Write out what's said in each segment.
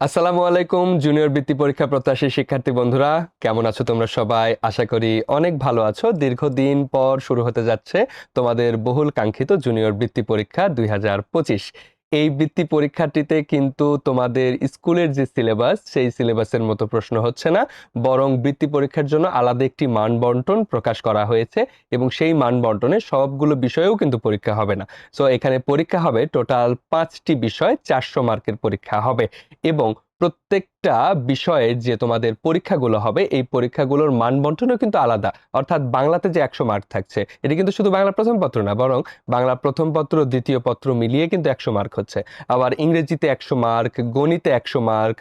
আসসালামু আলাইকুম, জুনিয়র বৃত্তি পরীক্ষা প্রত্যাশী শিক্ষার্থী বন্ধুরা। কেমন আছো তোমরা সবাই? আশা করি অনেক ভালো আছো। দীর্ঘদিন পর শুরু হতে যাচ্ছে তোমাদের বহুল কাঙ্ক্ষিত জুনিয়র বৃত্তি পরীক্ষা দুই হাজার পঁচিশ। এই বৃত্তি পরীক্ষাটিতে কিন্তু তোমাদের স্কুলের যে সিলেবাস, সেই সিলেবাসের মতো প্রশ্ন হচ্ছে না। বরং বৃত্তি পরীক্ষার জন্য আলাদা একটি মান বন্টন প্রকাশ করা হয়েছে এবং সেই মান বন্টনে সবগুলো বিষয়েও কিন্তু পরীক্ষা হবে না। সো এখানে পরীক্ষা হবে টোটাল পাঁচটি বিষয়, চারশো মার্কের পরীক্ষা হবে এবং প্রত্যেকটা বিষয়ের যে তোমাদের পরীক্ষাগুলো হবে, এই পরীক্ষাগুলোর মান বন্টনও কিন্তু আলাদা। অর্থাৎ বাংলাতে যে একশো মার্ক থাকছে, এটি কিন্তু শুধু বাংলা প্রথম পত্র না, বরং বাংলা প্রথম পত্র, দ্বিতীয় পত্র মিলিয়ে কিন্তু একশো মার্ক হচ্ছে। আবার ইংরেজিতে একশো মার্ক গণিতে একশো মার্ক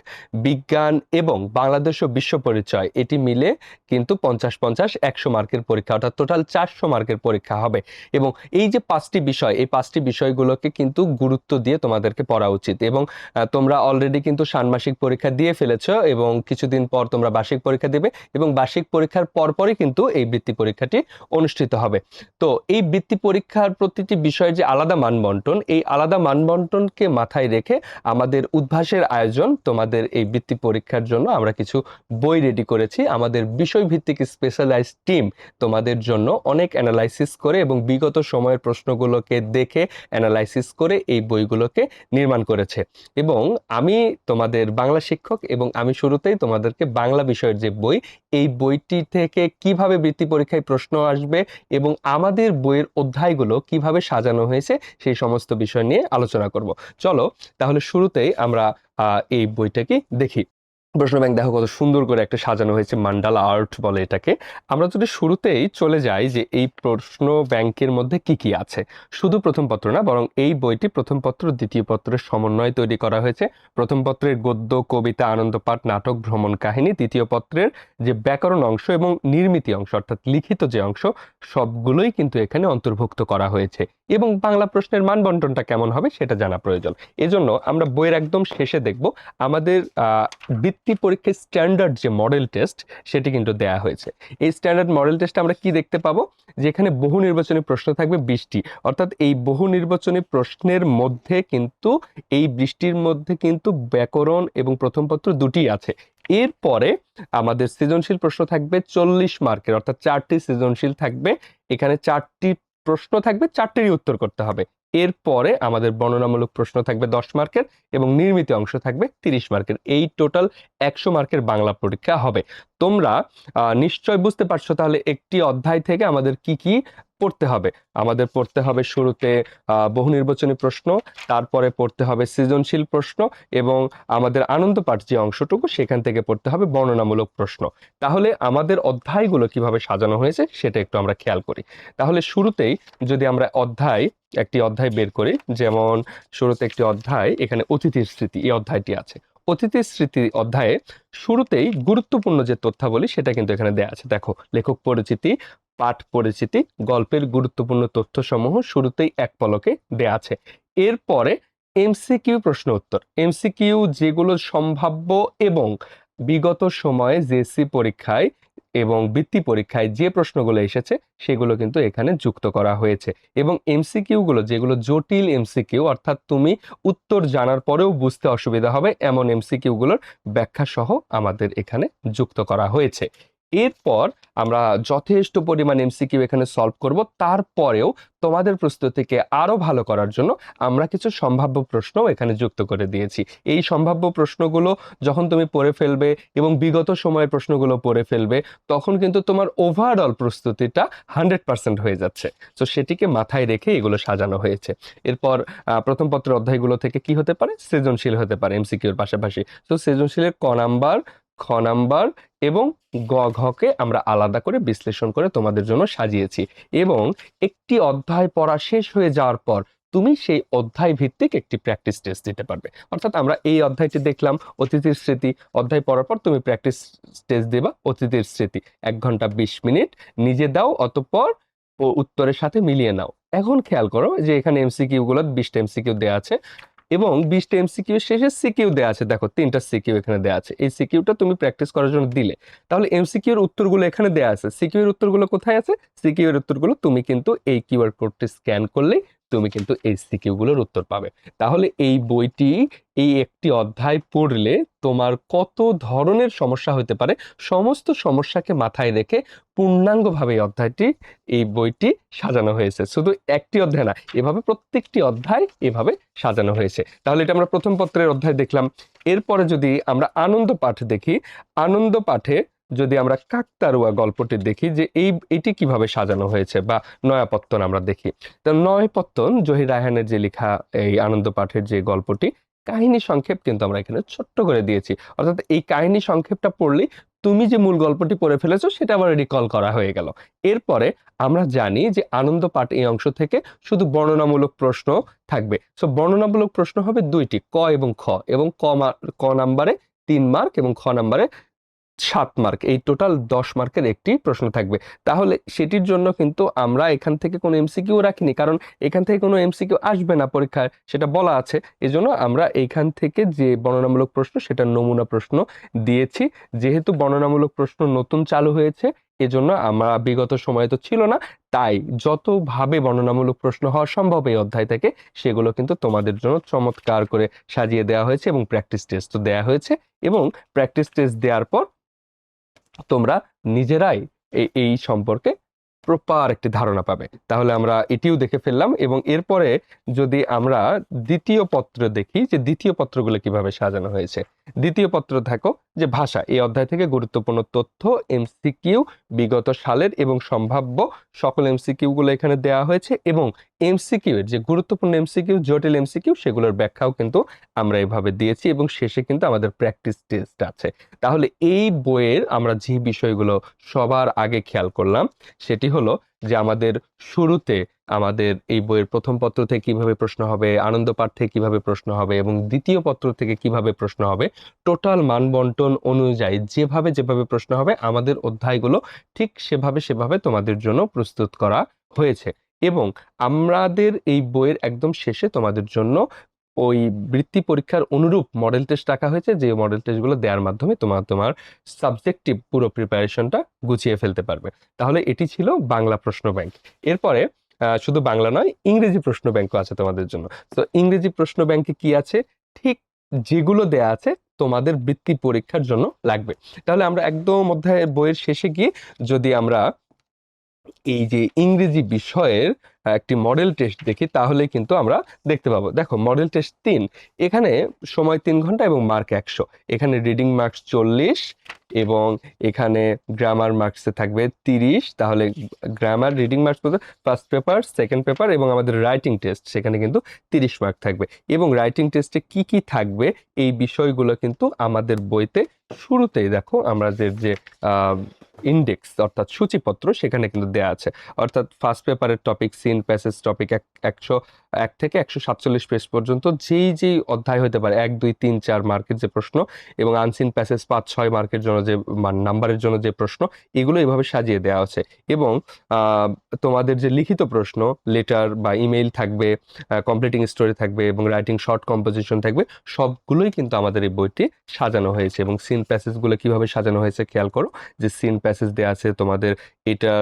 বিজ্ঞান এবং বাংলাদেশ ও বিশ্ব পরিচয়, এটি মিলে কিন্তু পঞ্চাশ পঞ্চাশ একশো মার্কের পরীক্ষা, অর্থাৎ টোটাল চারশো মার্কের পরীক্ষা হবে। এবং এই যে পাঁচটি বিষয়, এই পাঁচটি বিষয়গুলোকে কিন্তু গুরুত্ব দিয়ে তোমাদেরকে পড়া উচিত। এবং তোমরা অলরেডি কিন্তু ষান্মাসিক পরীক্ষা দিয়ে ফেলেছো এবং কিছুদিন পর তোমরা বার্ষিক পরীক্ষা দেবে এবং বার্ষিক পরীক্ষার পরপরই কিন্তু এই বৃত্তি পরীক্ষাটি অনুষ্ঠিত হবে। তো এই বৃত্তি পরীক্ষার প্রতিটি বিষয়ের যে আলাদা মানবন্টন, এই আলাদা মানবন্টনকে মাথায় রেখে আমাদের উদ্ভাসের আয়োজন, তোমাদের এই বৃত্তি পরীক্ষার জন্য আমরা কিছু বই রেডি করেছি। আমাদের বিষয়ভিত্তিক স্পেশালাইজ টিম তোমাদের জন্য অনেক অ্যানালাইসিস করে এবং বিগত সময়ের প্রশ্নগুলোকে দেখে অ্যানালাইসিস করে এই বইগুলোকে নির্মাণ করেছে। এবং আমি তোমাদের বাংলা শিক্ষক এবং আমি শুরুতেই তোমাদেরকে বাংলা বিষয়ের যে বই, এই বইটি থেকে কীভাবে বৃত্তি পরীক্ষায় প্রশ্ন আসবে এবং আমাদের বইয়ের অধ্যায়গুলো কীভাবে সাজানো হয়েছে, সেই সমস্ত বিষয় নিয়ে আলোচনা করব। চলো, তাহলে শুরুতেই আমরা এই বইটাকে দেখি। প্রশ্ন ব্যাংক দেখো কত সুন্দর করে একটা সাজানো হয়েছে, মান্ডালা আর্ট বলে এটাকে। আমরা যদি শুরুতেই চলে যাই যে এই প্রশ্ন ব্যাংকের মধ্যে কি কি আছে। শুধু প্রথম পত্র না, বরং এই বইটি প্রথম পত্র, দ্বিতীয় পত্রের সমন্বয়ে তৈরি করা হয়েছে। প্রথম পত্রের গদ্য, কবিতা আনন্দপাঠ নাটক, ভ্রমণ কাহিনী, দ্বিতীয় পত্রের যে ব্যাকরণ অংশ এবং নির্মিতি অংশ, অর্থাৎ লিখিত যে অংশ, সবগুলোই কিন্তু এখানে অন্তর্ভুক্ত করা হয়েছে। এবং বাংলা প্রশ্নের মান বন্টনটা কেমন হবে সেটা জানা প্রয়োজন। এজন্য আমরা বইয়ের একদম শেষে দেখব, আমাদের বৃত্তি পরীক্ষার স্ট্যান্ডার্ড যে মডেল টেস্ট সেটি কিন্তু দেয়া হয়েছে। এই স্ট্যান্ডার্ড মডেল টেস্টে আমরা কি দেখতে পাবো? যে এখানে বহু নির্বাচনী প্রশ্ন থাকবে বৃষ্টি। অর্থাৎ এই বহু নির্বাচনী প্রশ্নের মধ্যে কিন্তু, এই বৃষ্টির মধ্যে কিন্তু ব্যাকরণ এবং প্রথম পত্র দুটি আছে। এরপরে আমাদের সৃজনশীল প্রশ্ন থাকবে চল্লিশ মার্কের, অর্থাৎ চারটি সৃজনশীল থাকবে। এখানে চারটি প্রশ্ন থাকবে, চারটিরই উত্তর করতে হবে। এরপরে আমাদের বর্ণনামূলক প্রশ্ন থাকবে দশ মার্কের এবং নির্মিত অংশ থাকবে তিরিশ মার্কের। এই টোটাল একশো মার্কের বাংলা পরীক্ষা হবে। তোমরা নিশ্চয় বুঝতে পারছ তাহলে একটি অধ্যায় থেকে আমাদের কি কি পড়তে হবে। আমাদের পড়তে হবে শুরুতে বহু নির্বাচনী প্রশ্ন, তারপরে পড়তে হবে সৃজনশীল প্রশ্ন এবং আমাদের আনন্দ পাঠ যে অংশটুকু সেখান থেকে পড়তে হবে বর্ণনামূলক প্রশ্ন। তাহলে আমাদের অধ্যায়গুলো কীভাবে সাজানো হয়েছে সেটা একটু আমরা খেয়াল করি। তাহলে শুরুতেই যদি আমরা অধ্যায়, একটি অধ্যায় বের করি, যেমন শুরুতে একটি অধ্যায়, এখানে অতিথির স্মৃতি, এই অধ্যায়টি আছে। অতিথির স্মৃতি অধ্যায়ে শুরুতেই গুরুত্বপূর্ণ যে তথ্যাবলী, সেটা কিন্তু এখানে দেয়া আছে। দেখো, লেখক পরিচিতি, পাঠ পরিচিতি, গল্পের গুরুত্বপূর্ণ তথ্যসমূহ শুরুতেই এক পলকে দেয়া আছে। এরপরে এমসিকিউ প্রশ্ন উত্তর। এমসিকিউ যেগুলো সম্ভাব্য এবং বিগত সময়ে জেসি পরীক্ষায় এবং বৃত্তি পরীক্ষায় যে প্রশ্নগুলো এসেছে, সেগুলো কিন্তু এখানে যুক্ত করা হয়েছে। এবং এমসিকিউ গুলো, যেগুলো জটিল এমসিকিউ অর্থাৎ তুমি উত্তর জানার পরেও বুঝতে অসুবিধা হবে, এমন এমসিকিউ গুলোর ব্যাখ্যা সহ আমাদের এখানে যুক্ত করা হয়েছে। এরপর আমরা যথেষ্ট পরিমাণ এমসিকিউ এখানে সলভ করব। তারপরেও তোমাদের প্রস্তুতিকে আরও ভালো করার জন্য আমরা কিছু সম্ভাব্য প্রশ্নও এখানে যুক্ত করে দিয়েছি। এই সম্ভাব্য প্রশ্নগুলো যখন তুমি পড়ে ফেলবে এবং বিগত সময়ের প্রশ্নগুলো পড়ে ফেলবে, তখন কিন্তু তোমার ওভারঅল প্রস্তুতিটা হান্ড্রেড পার্সেন্ট হয়ে যাচ্ছে। তো সেটিকে মাথায় রেখে এগুলো সাজানো হয়েছে। এরপর প্রথম পত্রের অধ্যায়গুলো থেকে কি হতে পারে? সৃজনশীল হতে পারে এমসিকিউর পাশাপাশি। তো সৃজনশীলের ক নাম্বার খ নাম্বার এবং গ ঘকে আমরা আলাদা করে বিশ্লেষণ করে তোমাদের জন্য সাজিয়েছি এবং একটি অধ্যায় পড়া শেষ হয়ে যাওয়ার পর তুমি সেই অধ্যায় ভিত্তিক একটি প্র্যাকটিস টেস্ট দিতে পারবে। অর্থাৎ আমরা এই অধ্যায়টি দেখলাম, অতিথির স্মৃতি। অধ্যায় পড়ার পর তুমি প্র্যাকটিস টেস্ট দেবা অতিথির স্মৃতি। এক ঘণ্টা বিশ মিনিট, নিজে দাও, অতঃপর ও উত্তরের সাথে মিলিয়ে নাও। এখন খেয়াল করো যে এখানে এমসিকিউ গুলো, বিশটা এমসিকিউ দেওয়া আছে। এবং বিশটা এমসিকিউ শেষে সিকিউ দেওয়া আছে। দেখো, তিনটা সিকিউ এখানে দেওয়া আছে। এই সিকিউটা তুমি প্র্যাকটিস করার জন্য দিলে। তাহলে এমসিকিউ এর উত্তরগুলো এখানে দেওয়া আছে। সিকিউ এর উত্তরগুলো কোথায় আছে? সিকিউ এর উত্তরগুলো তুমি কিন্তু এই কিউআর কোডটি স্ক্যান করলেই তুমি কিন্তু এই সিকিউগুলোর উত্তর পাবে। তাহলে এই বইটি, এই একটি অধ্যায় পড়লে তোমার কত ধরনের সমস্যা হতে পারে, সমস্ত সমস্যাকে মাথায় রেখে পূর্ণাঙ্গভাবে এই অধ্যায়টি, এই বইটি সাজানো হয়েছে। শুধু একটি অধ্যায় না, এভাবে প্রত্যেকটি অধ্যায় এভাবে সাজানো হয়েছে। তাহলে এটা আমরা প্রথম পত্রের অধ্যায় দেখলাম। এরপরে যদি আমরা আনন্দ পাঠ দেখি, আনন্দ পাঠে যদি আমরা কাকতারুয়া গল্পটি দেখি যে এই, এটি কীভাবে সাজানো হয়েছে বা নয়াপত্তন আমরা দেখি। তো নয়াপত্তন, জহির রায়হানের যে লেখা, এই আনন্দ পাঠের যে গল্পটি, কাহিনী সংক্ষেপ কিন্তু আমরা এখানে ছোট্ট করে দিয়েছি। অর্থাৎ এই কাহিনী সংক্ষেপটা পড়লেই তুমি যে মূল গল্পটি পড়ে ফেলেছো, সেটা আবার রিকল করা হয়ে গেল। এরপরে আমরা জানি যে আনন্দ পাঠ এই অংশ থেকে শুধু বর্ণনামূলক প্রশ্ন থাকবে। সো বর্ণনামূলক প্রশ্ন হবে দুইটি, ক এবং খ এবং ক ক নাম্বারে তিন মার্ক এবং খ নাম্বারে সাত মার্ক এই টোটাল দশ মার্কের একটি প্রশ্ন থাকবে। তাহলে সেটির জন্য কিন্তু আমরা এখান থেকে কোনো এমসিকিউ রাখিনি, কারণ এখান থেকে কোনো এমসিকিউ আসবে না পরীক্ষায়, সেটা বলা আছে। এজন্য আমরা এইখান থেকে যে বর্ণনামূলক প্রশ্ন সেটা নমুনা প্রশ্ন দিয়েছি। যেহেতু বর্ণনামূলক প্রশ্ন নতুন চালু হয়েছে, এজন্য আমরা বিগত সময়ে তো ছিল না, তাই যতভাবে বর্ণনামূলক প্রশ্ন হওয়া সম্ভব এই অধ্যায় থেকে, সেগুলো কিন্তু তোমাদের জন্য চমৎকার করে সাজিয়ে দেওয়া হয়েছে এবং প্র্যাকটিস টেস্টও দেওয়া হয়েছে এবং প্র্যাকটিস টেস্ট দেওয়ার পর তোমরা নিজেরাই এই সম্পর্কে প্রপার একটি ধারণা পাবে। তাহলে আমরা এটিও দেখে ফেললাম এবং এরপরে যদি আমরা দ্বিতীয় পত্র দেখি যে দ্বিতীয় পত্রগুলো কীভাবে সাজানো হয়েছে। দ্বিতীয় পত্র থাকো যে ভাষা, এই অধ্যায় থেকে গুরুত্বপূর্ণ তথ্য এমসিকিউ বিগত সালের এবং সম্ভাব্য সকল এমসিকিউ গুলো এখানে দেওয়া হয়েছে এবং এমসিকিউ এর যে গুরুত্বপূর্ণ এমসিকিউ জটিল এমসিকিউ সেগুলোর ব্যাখ্যাও কিন্তু আমরা এভাবে দিয়েছি এবং শেষে কিন্তু আমাদের প্র্যাকটিস টেস্ট আছে। তাহলে এই বইয়ের আমরা যে বিষয়গুলো সবার আগে খেয়াল করলাম, সেটি হলো যে আমাদের শুরুতে আমাদের এই বইয়ের প্রথম পত্র থেকে কীভাবে প্রশ্ন হবে, আনন্দ পাঠ থেকে কীভাবে প্রশ্ন হবে এবং দ্বিতীয় পত্র থেকে কীভাবে প্রশ্ন হবে, টোটাল মানবন্টন অনুযায়ী যেভাবে যেভাবে প্রশ্ন হবে আমাদের অধ্যায়গুলো ঠিক সেভাবে সেভাবে তোমাদের জন্য প্রস্তুত করা হয়েছে এবং আমাদের এই বইয়ের একদম শেষে তোমাদের জন্য ওই বৃত্তি পরীক্ষার অনুরূপ মডেল টেস্ট রাখা হয়েছে, যে মডেল টেস্টগুলো দেওয়ার মাধ্যমে তোমার তোমার সাবজেক্টিভ পুরো প্রিপারেশনটা গুছিয়ে ফেলতে পারবে। তাহলে এটি ছিল বাংলা প্রশ্ন ব্যাংক এরপরে শুধু বাংলা নয়, ইংরেজি প্রশ্ন ব্যাংকও আছে তোমাদের জন্য। তো ইংরেজি প্রশ্ন ব্যাংকে কি আছে? ঠিক যেগুলো দেয়া আছে, তোমাদের বৃত্তি পরীক্ষার জন্য লাগবে। তাহলে আমরা একদম অধ্যায়ের বইয়ের শেষে গিয়ে যদি আমরা এই যে ইংরেজি বিষয়ের একটি মডেল টেস্ট দেখি, তাহলে কিন্তু আমরা দেখতে পাবো। দেখো মডেল টেস্ট তিন, এখানে সময় তিন ঘণ্টা এবং মার্ক একশো। এখানে রিডিং মার্কস চল্লিশ এবং এখানে গ্রামার মার্কসে থাকবে তিরিশ। তাহলে গ্রামার রিডিং মার্কস বলতে ফার্স্ট পেপার সেকেন্ড পেপার এবং আমাদের রাইটিং টেস্ট সেখানে কিন্তু তিরিশ মার্ক থাকবে। এবং রাইটিং টেস্টে কি কি থাকবে, এই বিষয়গুলো কিন্তু আমাদের বইতে শুরুতেই দেখো, আমাদের যে ইন্ডেক্স অর্থাৎ সূচিপত্র সেখানে কিন্তু দেয়া আছে। অর্থাৎ ফার্স্ট পেপারের টপিক সিন প্যাসেজ টপিক এক, একশো, এক থেকে একশো সাতচল্লিশ পেজ পর্যন্ত যেই যেই অধ্যায় হতে পারে, এক, দুই, তিন, চার মার্কের যে প্রশ্ন এবং আনসিন প্যাসেজ পাঁচ, ছয় মার্কের জন্য যে নাম্বারের জন্য যে প্রশ্ন, এগুলো এইভাবে সাজিয়ে দেওয়া আছে। এবং তোমাদের যে লিখিত প্রশ্ন লেটার বা ইমেইল থাকবে কমপ্লিটিং স্টোরি থাকবে এবং রাইটিং শর্ট কম্পোজিশন থাকবে, সবগুলোই কিন্তু আমাদের এই বইটি সাজানো হয়েছে এবং সিন প্যাসেজগুলো কীভাবে সাজানো হয়েছে খেয়াল করো, যে সিন প্যাসেজ দেওয়া আছে তোমাদের এটা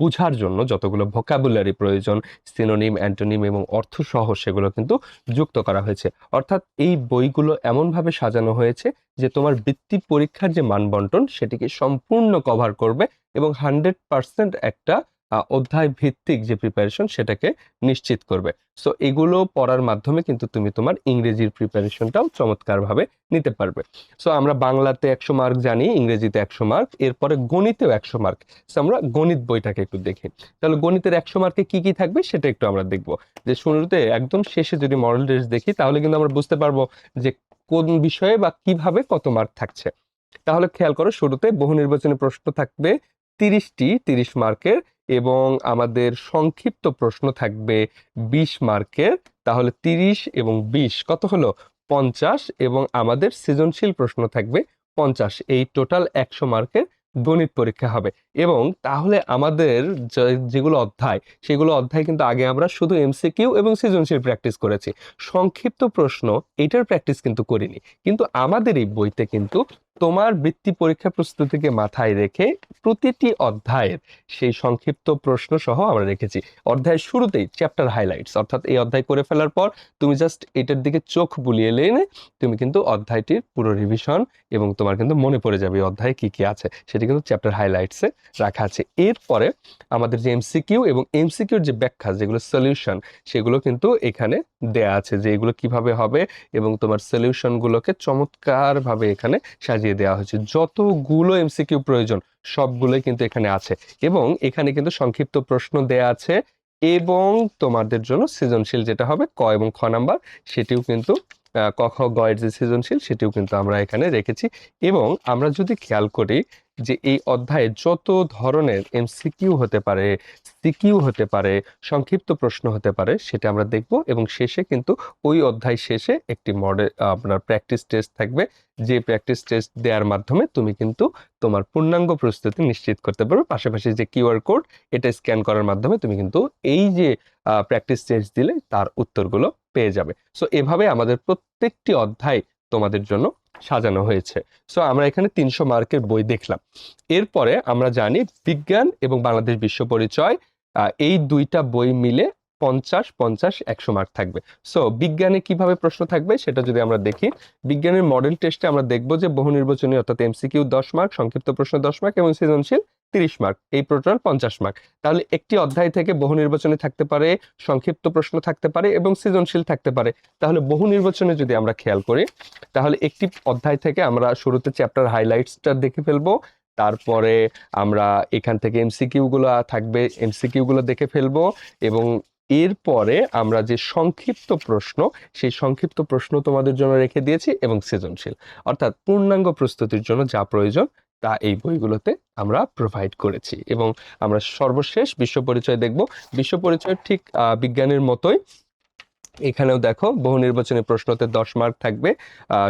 বোঝার জন্য যতগুলো ভোকাবুলারি প্রয়োজন সিনোনিম অ্যান্টোনিম এবং অর্থ সহ সেগুলো কিন্তু যুক্ত করা হয়েছে। অর্থাৎ এই বইগুলো এমনভাবে সাজানো হয়েছে যে তোমার বৃত্তি পরীক্ষার যে মানবন্টন সেটিকে সম্পূর্ণ কভার করবে এবং হান্ড্রেড পার্সেন্ট একটা অধ্যায় ভিত্তিক যে প্রিপারেশন সেটাকে নিশ্চিত করবে। সো এগুলো পড়ার মাধ্যমে কিন্তু তুমি তোমার ইংরেজির প্রিপারেশনটাও চমৎকারভাবে নিতে পারবে। সো আমরা বাংলাতে একশো মার্ক জানি, ইংরেজিতে একশো মার্ক, এরপরে গণিতেও একশো মার্ক। সো আমরা গণিত বইটাকে একটু দেখি। তাহলে গণিতের একশো মার্কে কি কি থাকবে সেটা একটু আমরা দেখব। যে শুরুতে একদম শেষে যদি মডেল টেস্ট দেখি, তাহলে কিন্তু আমরা বুঝতে পারব যে কোন বিষয়ে বা কীভাবে কত মার্ক থাকছে। তাহলে খেয়াল করো, শুরুতে বহু নির্বাচনী প্রশ্ন থাকবে তিরিশটি তিরিশ মার্কের এবং আমাদের সংক্ষিপ্ত প্রশ্ন থাকবে বিশ মার্কের। তাহলে তিরিশ এবং বিশ কত হলো? পঞ্চাশ এবং আমাদের সৃজনশীল প্রশ্ন থাকবে পঞ্চাশ। এই টোটাল একশো মার্কের গণিত পরীক্ষা হবে। এবং তাহলে আমাদের যেগুলো অধ্যায়, সেগুলো অধ্যায় কিন্তু আগে আমরা শুধু এমসিকিউ এবং সৃজনশীল প্র্যাকটিস করেছি। সংক্ষিপ্ত প্রশ্ন, এটার প্র্যাকটিস কিন্তু করিনি। কিন্তু আমাদের এই বইতে কিন্তু তোমার বৃত্তি পরীক্ষা প্রস্তুতিকে মাথায় রেখে প্রতিটি অধ্যায়ের সেই সংক্ষিপ্ত প্রশ্ন সহ আমরা রেখেছি। অধ্যায়ের শুরুতেই চ্যাপ্টার হাইলাইটস অর্থাৎ এই অধ্যায় করে ফেলার পর তুমি জাস্ট এটার দিকে চোখ বুলিয়ে লেনে তুমি কিন্তু অধ্যায়টির পুরো রিভিশন এবং তোমার কিন্তু মনে পড়ে যাবে এই অধ্যায়ে কি কি আছে। সেটি কিন্তু চ্যাপ্টার হাইলাইটসে রাখা আছে। এরপরে আমাদের যে এমসিকিউ এবং এমসিকিউর যে ব্যাখ্যা, যেগুলো সলিউশন সেগুলো কিন্তু এখানে দেয়া আছে যে এগুলো কীভাবে হবে এবং তোমার সলিউশনগুলোকে চমৎকারভাবে এখানে সাজিয়ে দেওয়া হয়েছে। যতগুলো এমসিকিউ প্রয়োজন, সবগুলোই কিন্তু এখানে আছে। এবং এখানে কিন্তু সংক্ষিপ্ত প্রশ্ন দেয়া আছে এবং তোমাদের জন্য সৃজনশীল যেটা হবে ক এবং খ নাম্বার, সেটিও কিন্তু ক খ গ এর যে সৃজনশীল সেটিও কিন্তু আমরা এখানে রেখেছি। এবং আমরা যদি খেয়াল করি যে এই অধ্যায়ে যত ধরনের এমসিকিউ হতে পারে, সিকিউ হতে পারে, সংক্ষিপ্ত প্রশ্ন হতে পারে, সেটা আমরা দেখব এবং শেষে কিন্তু ওই অধ্যায় শেষে একটি মডেল আপনার প্র্যাকটিস টেস্ট থাকবে। যে প্র্যাকটিস টেস্ট দেওয়ার মাধ্যমে তুমি কিন্তু তোমার পূর্ণাঙ্গ প্রস্তুতি নিশ্চিত করতে পারবে। পাশাপাশি যে কিউআর কোড, এটা স্ক্যান করার মাধ্যমে তুমি কিন্তু এই যে প্র্যাকটিস টেস্ট দিলে তার উত্তরগুলো পেয়ে যাবে। সো এভাবে আমাদের প্রত্যেকটি অধ্যায় তোমাদের জন্য সাজানো হয়েছে। সো আমরা এখানে তিনশো মার্কের বই দেখলাম। এরপরে আমরা জানি বিজ্ঞান এবং বাংলাদেশ বিশ্ব পরিচয় এই দুইটা বই মিলে পঞ্চাশ পঞ্চাশ, একশো মার্ক থাকবে। সো বিজ্ঞানে কীভাবে প্রশ্ন থাকবে সেটা যদি আমরা দেখি, বিজ্ঞানের মডেল টেস্টে আমরা দেখব যে বহু নির্বাচনী অর্থাৎ এমসিকিউ দশ মার্ক, সংক্ষিপ্ত প্রশ্ন দশ মার্ক এবং সৃজনশীল তিরিশ মার্ক এই টোটাল পঞ্চাশ মার্ক তাহলে একটি অধ্যায় থেকে বহু নির্বাচনে থাকতে পারে, সংক্ষিপ্ত প্রশ্ন থাকতে পারে এবং সৃজনশীল থাকতে পারে। তাহলে বহু নির্বাচনে যদি আমরা খেয়াল করি, তাহলে একটি অধ্যায় থেকে আমরা শুরুতে চ্যাপ্টার হাইলাইটসটা দেখে ফেলব, তারপরে আমরা এখান থেকে এমসিকিউগুলো থাকবে এমসিকিউগুলো দেখে ফেলব এবং এরপরে আমরা যে সংক্ষিপ্ত প্রশ্ন, সেই সংক্ষিপ্ত প্রশ্ন তোমাদের জন্য রেখে দিয়েছি এবং সৃজনশীল। অর্থাৎ পূর্ণাঙ্গ প্রস্তুতির জন্য যা প্রয়োজন তা এই বইগুলোতে আমরা প্রোভাইড করেছি এবং আমরা সর্বশেষ বিশ্ব পরিচয় দেখব। বিশ্ব পরিচয় ঠিক বিজ্ঞানের মতোই। এখানেও দেখো, বহু নির্বাচনী প্রশ্নতে দশ মার্ক থাকবে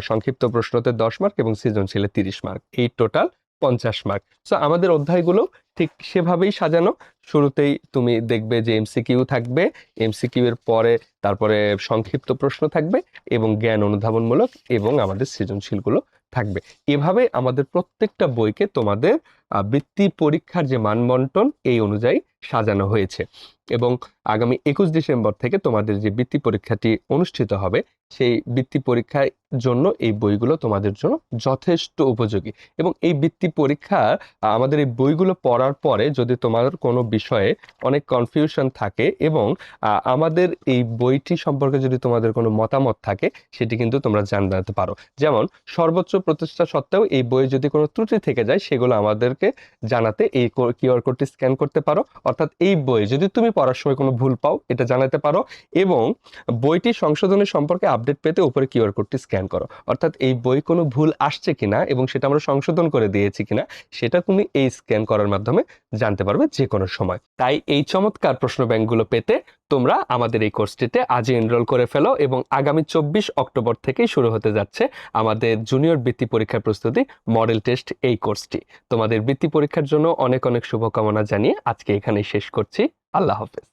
সংক্ষিপ্ত প্রশ্নতে দশ মার্ক এবং সৃজনশীলে তিরিশ মার্ক এই টোটাল পঞ্চাশ মার্ক সো আমাদের অধ্যায়গুলো ঠিক সেভাবেই সাজানো। শুরুতেই তুমি দেখবে যে এমসিকিউ থাকবে এমসিকিউ এর পরে তারপরে সংক্ষিপ্ত প্রশ্ন থাকবে এবং জ্ঞান অনুধাবনমূলক এবং আমাদের সৃজনশীলগুলো থাকবে। এভাবে আমাদের প্রত্যেকটা বইকে তোমাদের বৃত্তি পরীক্ষার যে মানবন্টন, এই অনুযায়ী সাজানো হয়েছে। এবং আগামী একুশ ডিসেম্বর থেকে তোমাদের যে বৃত্তি পরীক্ষাটি অনুষ্ঠিত হবে, সেই বৃত্তি পরীক্ষার জন্য এই বইগুলো তোমাদের জন্য যথেষ্ট উপযোগী। এবং এই বৃত্তি পরীক্ষা আমাদের এই বইগুলো পড়ার পরে যদি তোমার কোনো বিষয়ে অনেক কনফিউশন থাকে এবং আমাদের এই বইটি সম্পর্কে যদি তোমাদের কোনো মতামত থাকে, সেটি কিন্তু তোমরা জানাতে পারো। যেমন, সর্বোচ্চ প্রচেষ্টা সত্ত্বেও এই বইয়ে যদি কোনো ত্রুটি থেকে যায়, সেগুলো আমাদেরকে জানাতে এই কিউআর কোডটি স্ক্যান করতে পারো। অর্থাৎ এই বই যদি তুমি পড়ার সময় কোনো ভুল পাও, এটা জানাতে পারো এবং বইটি সংশোধনের সম্পর্কে আপডেট পেতে উপরে কিউআর কোডটি স্ক্যান করো। অর্থাৎ এই বই কোনো ভুল আসছে কিনা এবং সেটা আমরা সংশোধন করে দিয়েছি কিনা, সেটা তুমি এই স্ক্যান করার মাধ্যমে জানতে পারবে যে কোনো সময়। তাই এই চমৎকার প্রশ্ন ব্যাংকগুলো পেতে তোমরা আমাদের এই কোর্সটিতে আজই এনরোল করে ফেলো এবং আগামী চব্বিশ অক্টোবর থেকেই শুরু হতে যাচ্ছে আমাদের জুনিয়র বৃত্তি পরীক্ষার প্রস্তুতি মডেল টেস্ট এই কোর্সটি। তোমাদের বৃত্তি পরীক্ষার জন্য অনেক অনেক শুভকামনা জানিয়ে আজকে এখানেই শেষ করছি। আল্লাহ হাফেজ।